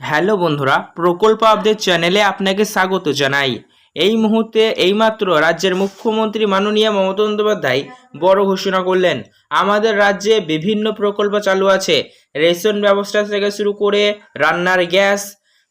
Hello বন্ধুরা, প্রকল্প update চ্যানেলে আপনাকে স্বাগত জানাই। এই মুহূর্তে এইমাত্র রাজ্যের মুখ্যমন্ত্রী মাননীয় মমতা বন্দ্যোপাধ্যায় বড় ঘোষণা করলেন। আমাদের রাজ্যে বিভিন্ন প্রকল্প চালু আছে। রেশন ব্যবস্থা থেকে শুরু করে রান্নার গ্যাস,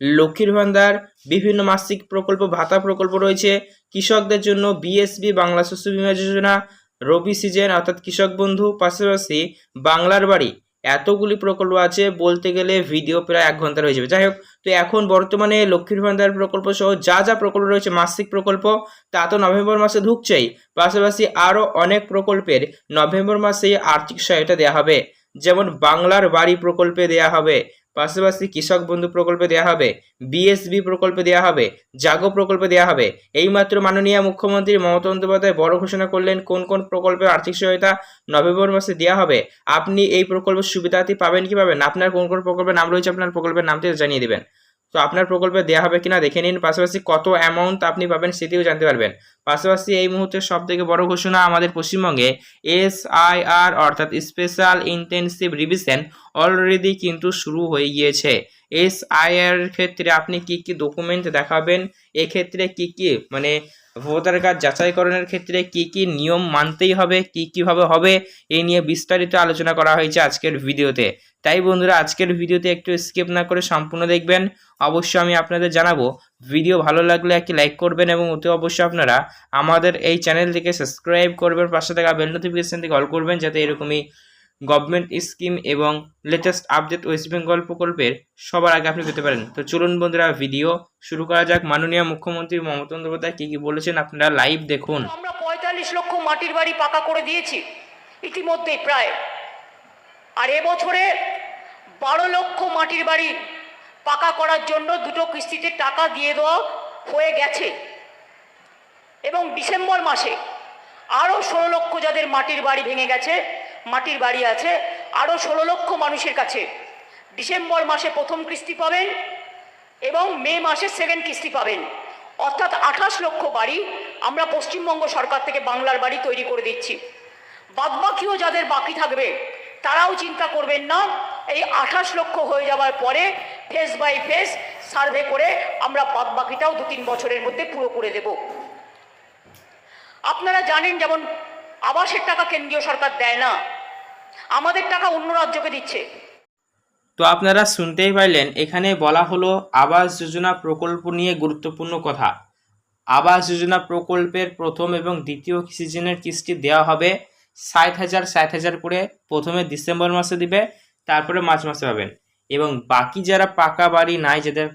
লক্ষ্মীর ভান্ডার, বিভিন্ন মাসিক প্রকল্প, ভাতা প্রকল্প রয়েছে। কৃষকদের জন্য বিএসবি বাংলা শস্য বীমা যোজনা, রবি সিজন, অর্থাৎ কৃষক বন্ধু, পাশাপাশি বাংলার বাড়ি। এতগুলি প্রকল্প আছে, বলতে গেলে ভিডিও প্রায় এক ঘণ্টার হয়ে যাবে। যাই হোক, তো এখন বর্তমানে লক্ষ্মীর ভান্ডার প্রকল্প সহ যা যা প্রকল্প রয়েছে, মাসিক প্রকল্প, তা তো নভেম্বর মাসে ঢুকছেই। পাশাপাশি আরও অনেক প্রকল্পের নভেম্বর মাসে আর্থিক সহায়তা দেওয়া হবে। যেমন বাংলার বাড়ি প্রকল্পে দেওয়া হবে পাশাপাশি কৃষক বন্ধু প্রকল্পে দেওয়া হবে বিএসবি প্রকল্পে দেওয়া হবে, জাগো প্রকল্পে দেওয়া হবে। এইমাত্র মাননীয় মুখ্যমন্ত্রী মমতা বন্দ্যোপাধ্যায় বড় ঘোষণা করলেন কোন কোন প্রকল্পে আর্থিক সহায়তা নভেম্বর মাসে দেওয়া হবে। আপনি এই প্রকল্পের সুবিধাটি পাবেন কি পাবেন আপনার কোন কোন প্রকল্পের নাম রয়েছে, আপনার প্রকল্পের নামটি জানিয়ে দেবেন। তো আপনার প্রকল্পে দেওয়া হবে কিনা দেখে নিন। পাশাপাশি কত অ্যামাউন্ট আপনি পাবেন সেটিও জানতে পারবেন। পাশাপাশি এই মুহূর্তে সব থেকে বড় ঘোষণা আমাদের পশ্চিমবঙ্গে এস আই আর অর্থাৎ স্পেশাল ইন্টেনসিভ রিভিশন অলরেডি কিন্তু শুরু হয়ে গিয়েছে। এস আই আর ক্ষেত্রে আপনি কি কি ডকুমেন্ট দেখাবেন? এক্ষেত্রে কি কি মানে ভোটার কার্ড যাচাইকরণের ক্ষেত্রে কি কি নিয়ম মানতেই হবে, কি কীভাবে হবে এই নিয়ে বিস্তারিত আলোচনা করা হয়েছে আজকের ভিডিওতে। তাই বন্ধুরা, আজকের ভিডিওতে একটু স্কিপ না করে সম্পূর্ণ দেখবেন। অবশ্যই আমি আপনাদের জানাব, ভিডিও ভালো লাগলে একটি লাইক করবেন এবং অতি অবশ্যই আপনারা আমাদের এই চ্যানেলটিকে সাবস্ক্রাইব করবেন, পাশে থাকা বেল নোটিফিকেশন থেকে অল করবেন, যাতে এরকমই গভর্নমেন্ট স্কিম এবং লেটেস্ট আপডেট ওয়েস্ট বেঙ্গল প্রকল্পের সবার আগে আপনি পেতে পারেন। তো চলুন বন্ধুরা ভিডিও শুরু করা যাক। মাননীয় মুখ্যমন্ত্রী মমতা বন্দ্যোপাধ্যায় কী কী বলেছেন আপনারা লাইভ দেখুন। আমরা পঁয়তাল্লিশ লক্ষ মাটির বাড়ি পাকা করে দিয়েছি। ইতিমধ্যেই প্রায়। আর এবছরে বারো লক্ষ মাটির বাড়ি পাকা করার জন্য দুটো কিস্তিতে টাকা দিয়ে দেওয়া হয়ে গেছে। এবং ডিসেম্বর মাসে আরও ষোলো লক্ষ যাদের মাটির বাড়ি ভেঙে গেছে মাটির বাড়ি আছে আরও ষোলো লক্ষ মানুষের কাছে। ডিসেম্বর মাসে প্রথম কিস্তি পাবেন এবং মে মাসে সেকেন্ড কিস্তি পাবেন। অর্থাৎ আঠাশ লক্ষ বাড়ি আমরা পশ্চিমবঙ্গ সরকার থেকে বাংলার বাড়ি তৈরি করে দিচ্ছি। বাদবাকিও যাদের বাকি থাকবে, তারাও চিন্তা করবেন না, এই আঠাশ লক্ষ হয়ে যাওয়ার পরে ফেস বাই ফেস সার্ভে করে আমরা বাদবাকিটাও দু তিন বছরের মধ্যে পুরো করে দেব। আপনারা জানেন যেমন আবাসের টাকা কেন্দ্রীয় সরকার দেয় না। আমাদের টাকা অন্য রাজ্যকে দিচ্ছে। তো আপনারা শুনতেই পাইলেন, এখানে বলা হলো আবাস যোজনা প্রকল্প নিয়ে গুরুত্বপূর্ণ কথা। আবাস যোজনা প্রকল্পের প্রথম এবং দ্বিতীয় সিজনের কিস্তি দেওয়া হবে ষাট হাজার ষাট হাজার করে প্রথমে ডিসেম্বর মাসে দিবে, তারপরে মার্চ মাসে পাবেন। এবং বাকি যারা পাকা বাড়ি নাই, যাদের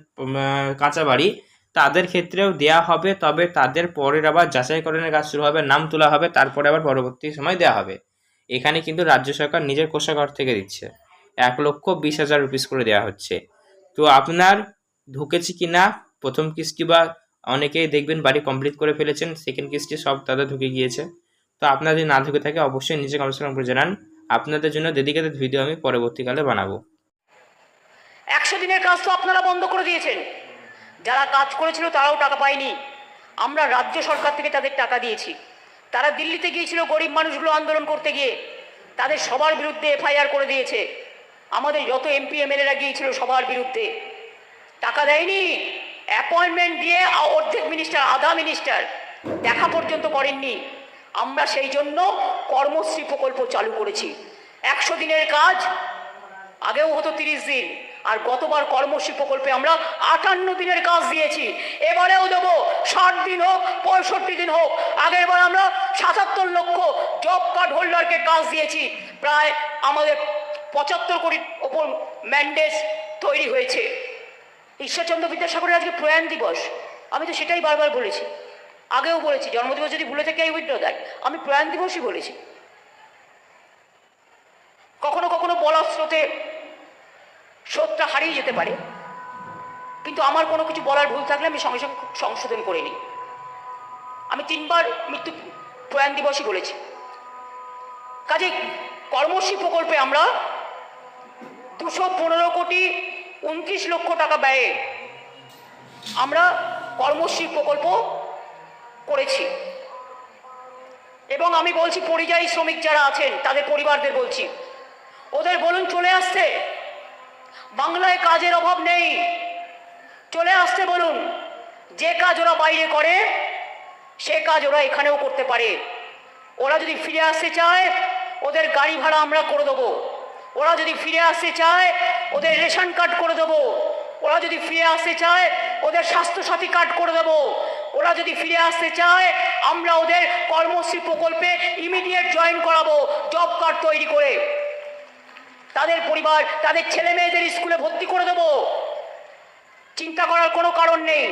কাঁচা বাড়ি তাদের ক্ষেত্রেও দেওয়া হবে, তবে তাদের পরের আবার যাচাইকরণের কাজ শুরু হবে, নাম তোলা হবে, তারপরে আবার পরবর্তী সময় দেওয়া হবে। এখানে কিন্তু রাজ্য সরকার নিজের কোষাগার থেকে দিচ্ছে। এক লক্ষ বিশ হাজার রুপিস করে দেওয়া হচ্ছে। তো আপনার ঢুকেছে কি না? প্রথম কিস্তি বা অনেকেই দেখবেন বাড়ি কমপ্লিট করে ফেলেছেন সেকেন্ড কিস্তি সব তাদের ঢুকে গিয়েছে। তো আপনার যদি না ঢুকে থাকে, অবশ্যই নিজে কনসার্ন করে জানান। আপনাদের জন্য ডেডিকেটেড ভিডিও আমি পরবর্তীকালে বানাবো। একশো দিনের কাজ তো আপনারা বন্ধ করে দিয়েছেন। যারা কাজ করেছিল তারাও টাকা পায়নি। আমরা রাজ্য সরকার থেকে তাদের টাকা দিয়েছি। তারা দিল্লিতে গিয়েছিল গরিব মানুষগুলো আন্দোলন করতে গিয়ে। তাদের সবার বিরুদ্ধে এফআইআর করে দিয়েছে। আমাদের যত এমপি, এমএলএরা গিয়েছিল সবার বিরুদ্ধে। টাকা দেয়নি। অ্যাপয়েন্টমেন্ট দিয়ে অর্ধেক মিনিস্টার আধা মিনিস্টার দেখা পর্যন্ত করেননি। আমরা সেই জন্য কর্মশ্রী প্রকল্প চালু করেছি। একশো দিনের কাজ, আগেও হতো তিরিশ দিন। আর গতবার কর্মশ্রী প্রকল্পে আমরা আটান্ন দিনের কাজ দিয়েছি। এবারেও দেবো ষাট দিন হোক, পঁয়ষট্টি দিন হোক। আগের বার আমরা সাতাত্তর লক্ষ জব কার্ড হোল্ডারকে কাজ দিয়েছি। প্রায় আমাদের পঁচাত্তর কোটির ওপর ম্যান্ডেজ তৈরি হয়েছে। ঈশ্বরচন্দ্র বিদ্যাসাগরের আজকে প্রয়াণ দিবস। আমি তো সেটাই বারবার বলেছি। আগেও বলেছি, জন্মদিবস যদি ভুলে থাকে আই উইথ দ্যাট আমি প্রয়াণ দিবসই বলেছি। কখনো কখনো বলার স্রোতে স্রোতটা হারিয়ে যেতে পারে। কিন্তু আমার কোনো কিছু বলার ভুল থাকলে আমি সঙ্গে সঙ্গে সংশোধন করে নিই। আমি তিনবার মৃত্যু প্রয়াণ দিবসই বলেছি। কাজে কর্মশ্রী প্রকল্পে আমরা দুশো পনেরো কোটি উনত্রিশ লক্ষ টাকা ব্যয়ে আমরা কর্মশ্রী প্রকল্প করেছি। এবং আমি বলছি, পরিযায়ী শ্রমিক যারা আছেন, তাদের পরিবারদের বলছি, ওদের বলুন চলে আসতে বাংলায় কাজের অভাব নেই। চলে আসতে বলুন, যে কাজ ওরা বাইরে করে, সে কাজ ওরা এখানেও করতে পারে। ওরা যদি ফিরে আসতে চায়, ওদের গাড়ি ভাড়া আমরা করে দেবো। ওরা যদি ফিরে আসতে চায়, ওদের রেশন কার্ড করে দেবো। ওরা যদি ফিরে আসতে চায়, ওদের স্বাস্থ্যসাথী কার্ড করে দেবো। ওরা যদি ফিরে আসতে চায়, আমরা ওদের কর্মশ্রী প্রকল্পে ইমিডিয়েট জয়েন করাবো জব কার্ড তৈরি করে। তাদের পরিবার, তাদের ছেলে মেয়েদের স্কুলে ভর্তি করে দেবো। চিন্তা করার কোনো কারণ নেই।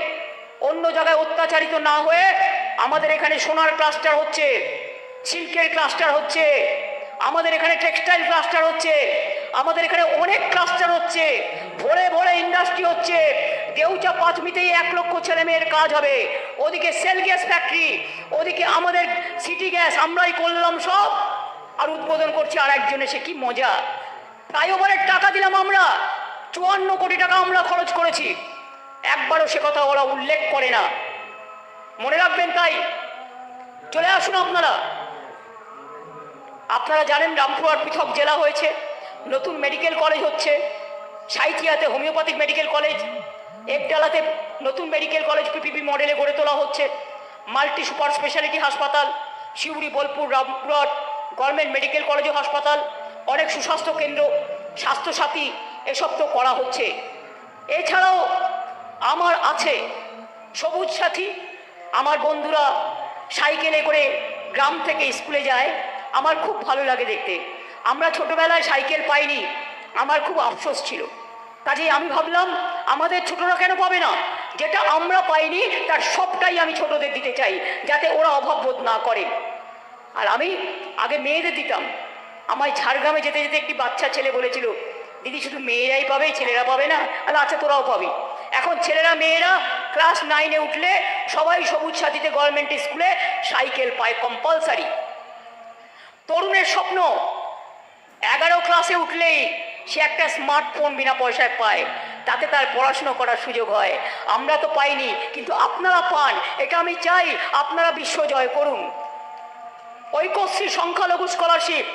অন্য জায়গায় অত্যাচারিত না হয়ে আমাদের এখানে সোনার ক্লাস্টার হচ্ছে, সিল্কের ক্লাস্টার হচ্ছে, আমাদের এখানে টেক্সটাইল ক্লাস্টার হচ্ছে, আমাদের এখানে অনেক ক্লাস্টার হচ্ছে, ভোরে ভোরে ইন্ডাস্ট্রি হচ্ছে, দেউচা পাঁচমিতেই এক লক্ষ ছেলে মেয়ের কাজ হবে। ওদিকে সেল গ্যাস ফ্যাক্টরি, ওদিকে আমাদের সিটি গ্যাস আমরাই করলাম সব, আর উদ্বোধন করছে আর একজন এসে, কি মজা। ফ্লাইওভারের টাকা দিলাম আমরা। চুয়ান্ন কোটি টাকা আমরা খরচ করেছি। একবারও সে কথা ওরা উল্লেখ করে না। মনে রাখবেন তাই? চলে আসুন আপনারা। আপনারা জানেন রামপুরহাট পৃথক জেলা হয়েছে, নতুন মেডিকেল কলেজ হচ্ছে, সাইথিয়াতে হোমিওপ্যাথিক মেডিকেল কলেজ, একডালাতে নতুন মেডিকেল কলেজ পিপিপি মডেলে গড়ে তোলা হচ্ছে, মাল্টি সুপার স্পেশালিটি হাসপাতাল, Suri, Bolpur, Rampurhat government medical college হাসপাতাল, অনেক সুস্বাস্থ্য কেন্দ্র স্বাস্থ্যসাথী এসব তো করা হচ্ছে। এছাড়াও আমার আছে সবুজ সাথী। আমার বন্ধুরা সাইকেলে করে গ্রাম থেকে স্কুলে যায়। আমার খুব ভালো লাগে দেখতে। আমরা ছোটবেলায় সাইকেল পাইনি। আমার খুব আফসোস ছিল। কাজেই আমি ভাবলাম, আমাদের ছোটরা কেন পাবে না? যেটা আমরা পাইনি, তার সবটাই আমি ছোটদের দিতে চাই, যাতে ওরা অভাব বোধ না করে। আর আমি আগে মেয়েদের দিতাম। আমায় ঝাড়গ্রামে যেতে যেতে একটি বাচ্চা ছেলে বলেছিল, দিদি, শুধু মেয়েরাই পাবে, ছেলেরা পাবে না? আর আচ্ছা তোরাও পাবি। এখন ছেলেরা, মেয়েরা ক্লাস নাইনে উঠলে সবাই সবুজ সাথীতে গভর্নমেন্ট স্কুলে সাইকেল পায় কম্পালসারি তরুণের স্বপ্ন, এগারো ক্লাসে উঠলেই সে একটা স্মার্টফোন বিনা পয়সায় পায়, তাতে তার পড়াশুনো করার সুযোগ হয়। আমরা তো পাইনি, কিন্তু আপনারা পান, এটা আমি চাই, আপনারা বিশ্ব জয় করুন। ঐক্যশ্রী সংখ্যালঘু স্কলারশিপ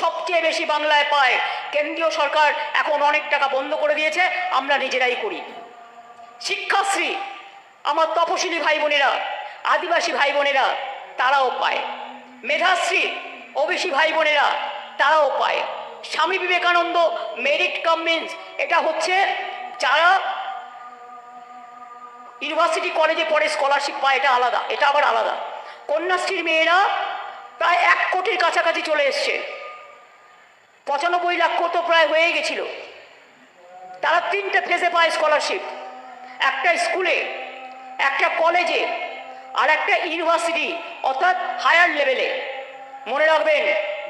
সবচেয়ে বেশি বাংলায় পায়। কেন্দ্রীয় সরকার এখন অনেক টাকা বন্ধ করে দিয়েছে, আমরা নিজেরাই করি। শিক্ষাশ্রী, আমার তপশিলি ভাই বোনেরা আদিবাসী ভাই বোনেরা তারাও পায়। মেধাশ্রী, ওবিসি ভাই বোনেরা তারাও পায়। স্বামী বিবেকানন্দ, মেরিট কামিন্স, এটা হচ্ছে যারা ইউনিভার্সিটি কলেজে পড়ে, স্কলারশিপ পায়, এটা আলাদা, এটা আবার আলাদা। কন্যাশ্রীর মেয়েরা প্রায় এক কোটির কাছাকাছি চলে এসছে। পঁচানব্বই লাখ তো প্রায় হয়ে গেছিল। তারা তিনটে ফেজে পায় স্কলারশিপ একটা স্কুলে একটা কলেজে আর একটা ইউনিভার্সিটি অর্থাৎ হায়ার লেভেলে মনে রাখবেন,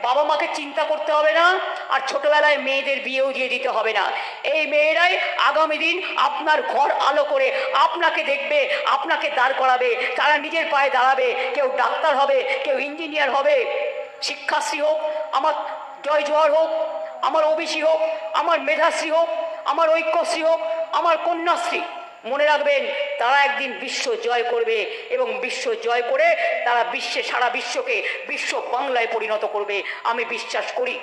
বাবা মাকে চিন্তা করতে হবে না, আর ছোটবেলায় মেয়েদের বিয়েও দিয়ে দিতে হবে না। এই মেয়েরাই আগামী দিন আপনার ঘর আলো করে, আপনাকে দেখবে, আপনাকে দাঁড় করাবে, তারা নিজের পায়ে দাঁড়াবে, কেউ ডাক্তার হবে, কেউ ইঞ্জিনিয়ার হবে, শিক্ষাশ্রী হোক, আমার জয় জোয়ার হোক, আমার ওবিসি হোক, আমার মেধাশ্রী হোক, আমার ঐক্যশ্রী হোক, আমার কন্যাশ্রী। মনে রাখবেন, তারা একদিন বিশ্ব জয় করবে এবং বিশ্ব জয় করে তারা বিশ্বে, সারা বিশ্বকে বিশ্ব বাংলায় পরিণত করবে। আমি বিশ্বাস করি।